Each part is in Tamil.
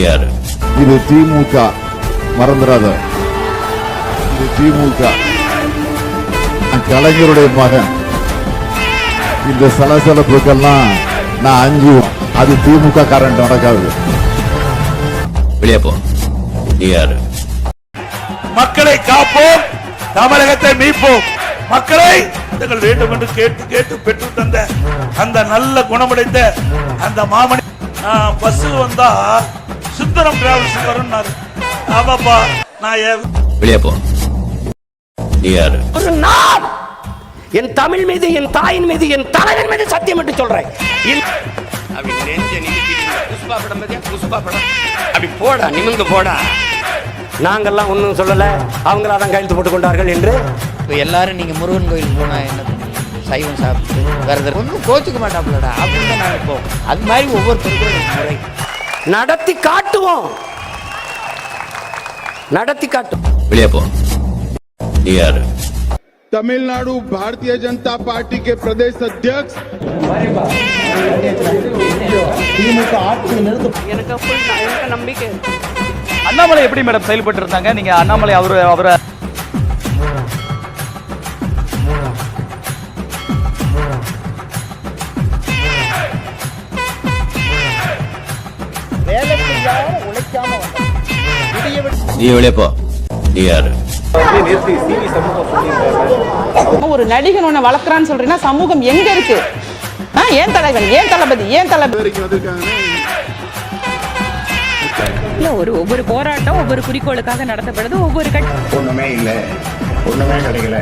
யாரு இது திமுக. மறந்துடாத. இது திமுக. கலைஞருடைய மகன். இந்த சலசலப்புக்கெல்லாம் நான் அஞ்சு அது திமுக காரன் நடக்காது. வெளியே போ. யாரு மக்களை காப்போம். தமிழகத்தை மீட்போம். மக்களை நீங்கள் வேண்டும் என்று கேட்டு கேட்டு பெற்று தந்த அந்த நல்ல குணமடைந்த அந்த மாமணி பஸ் வந்தா சுந்தரம் டிராவல்ஸ் வரும்னாரு ஆமாப்பா நான் ஏ- வெளியே போ. நீ யாரு? ஒரு நாள் என் தமிழ் மீது என் தாயின் மீது என் தலைவன் மீது சத்தியம் என்று சொல்றேன். அப்படி நெஞ்ச நிமித்திட்டு புஷ்பா படம் பார்த்தியா? புஷ்பா படம். அப்படி போடா நிமிர்ந்து போடா. நாங்கெல்லாம் ஒன்றும் சொல்லல. அவங்களா தான் கையெழுத்து போட்டுக் கொண்டார்கள் என்று. இப்போ எல்லாரும் நீங்க முருகன் கோயில் போனா என்ன சைவம் சாப்பிட்டு விரதம். ஒன்றும் கோச்சுக்க மாட்டாப்புலடா. அப்படின்னு தான் நாங்கள் போவோம். அது மாதிரி ஒவ்வொருத்தருக்கும் முறை. நடத்தி காட்டுவோம் நடத்தி காட்டுவோம் வெளியே போ நீ யாரு तमिलनाडु भारतीय जनता पार्टी के प्रदेश अध्यक्ष அண்ணாமலை எப்படி மேடம் செயல்பட்டு இருந்தாங்க நீங்க அண்ணாமலை அவரு அவரை நீ வெளியே போ. நீ யாரு? ஒரு நடிகன் உன்னை வளர்க்குறான்னு சொல்றீங்கன்னா சமூகம் எங்க இருக்கு? ஏன் தலைவன்? ஏன் தளபதி? ஏன் தளபதி? இல்ல ஒரு ஒவ்வொரு போராட்டம் ஒவ்வொரு குறிக்கோளுக்காக நடத்தப்படுது ஒவ்வொரு கட்சி ஒண்ணுமே இல்ல. ஒண்ணுமே கிடைக்கல.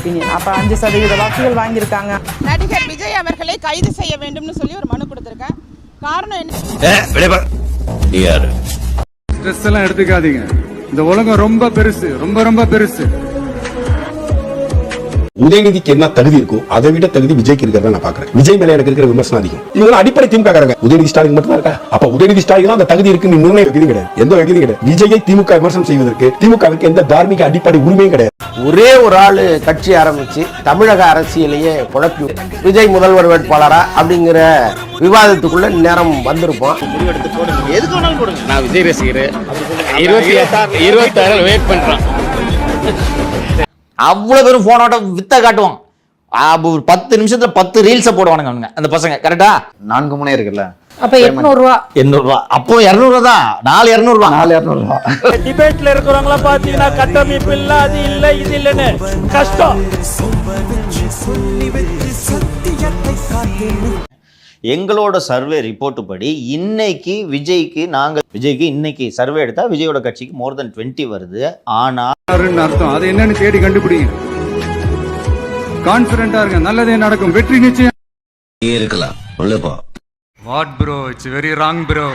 ஒப்பீனியன் அப்ப அஞ்சு சதவீத வாக்குகள் வாங்கியிருக்காங்க. நடிகர் விஜய் அவர்களை கைது செய்ய வேண்டும்னு சொல்லி ஒரு மனு கொடுத்திருக்கேன். காரணம் என்ன? ஸ்ட்ரெஸ் எல்லாம் எடுத்துக்காதீங்க. இந்த உலகம் ரொம்ப பெருசு ரொம்ப ரொம்ப பெருசு. உதயநிதிக்கு என்ன தகுதி இருக்கும் அதை விட தகுதி விஜய்க்கு இருக்கிறத நான் பாக்குறேன் விஜய் மேல எனக்கு இருக்கிற விமர்சனம் அதிகம். இவங்க அடிப்படை திமுக காரங்க. உதயநிதி ஸ்டாலின் மட்டும் தான் இருக்கா? அப்ப உதயநிதி ஸ்டாலின் அந்த தகுதி இருக்கு நிர்ணயம் வைக்கிறது கிடையாது. எந்த வைக்கிறது கிடையாது. விஜயை திமுக விமர்சனம் செய்வதற்கு திமுகவுக்கு எந்த தார்மீக அடிப்படை உரிமையும் கிடையாது. ஒரே ஒரு ஆளு கட்சி ஆரம்பிச்சு தமிழக அரசியலையே குழப்பி விஜய் முதல்வர் வேட்பாளரா அப்படிங்கிற விவாதத்துக்குள்ள நேரம் வந்திருப்போம். நான் விஜய் ரசிகர் இருபத்தி இருபத்தாறு வெயிட் பண்றேன் அவ்வளவு பேரும் போனோட வித்த காட்டுவான் ஒரு பத்து நிமிஷத்துல பத்து ரீல்ஸ போடுவானுங்க அவனுங்க அந்த பசங்க. கரெக்டா நான்கு முனை இருக்குல்ல. அப்ப எட்நூறு ரூபா எண்ணூறு ரூபா அப்போ இருநூறு ரூபா தான். நாலு இருநூறு ரூபா நாலு இரநூறு ரூபா டிபேட்ல இருக்கிறவங்கள பாத்தீங்கன்னா கட்டமைப்பு இல்ல அது இல்ல இது இல்லன்னு கஷ்டம். எங்களோட சர்வே ரிப்போர்ட் படி இன்னைக்கு விஜய்க்கு நாங்க விஜய்க்கு இன்னைக்கு சர்வே எடுத்தா விஜயோட கட்சிக்கு மோர் தென் டுவெண்ட்டி வருது. ஆனா அர்த்தம். அது என்னன்னு தேடி கண்டுபிடிங்க. கான்பிடண்டா இருங்க. நல்லதே நடக்கும். வெற்றி நிச்சயம். இருக்கலாம். What bro it's very wrong bro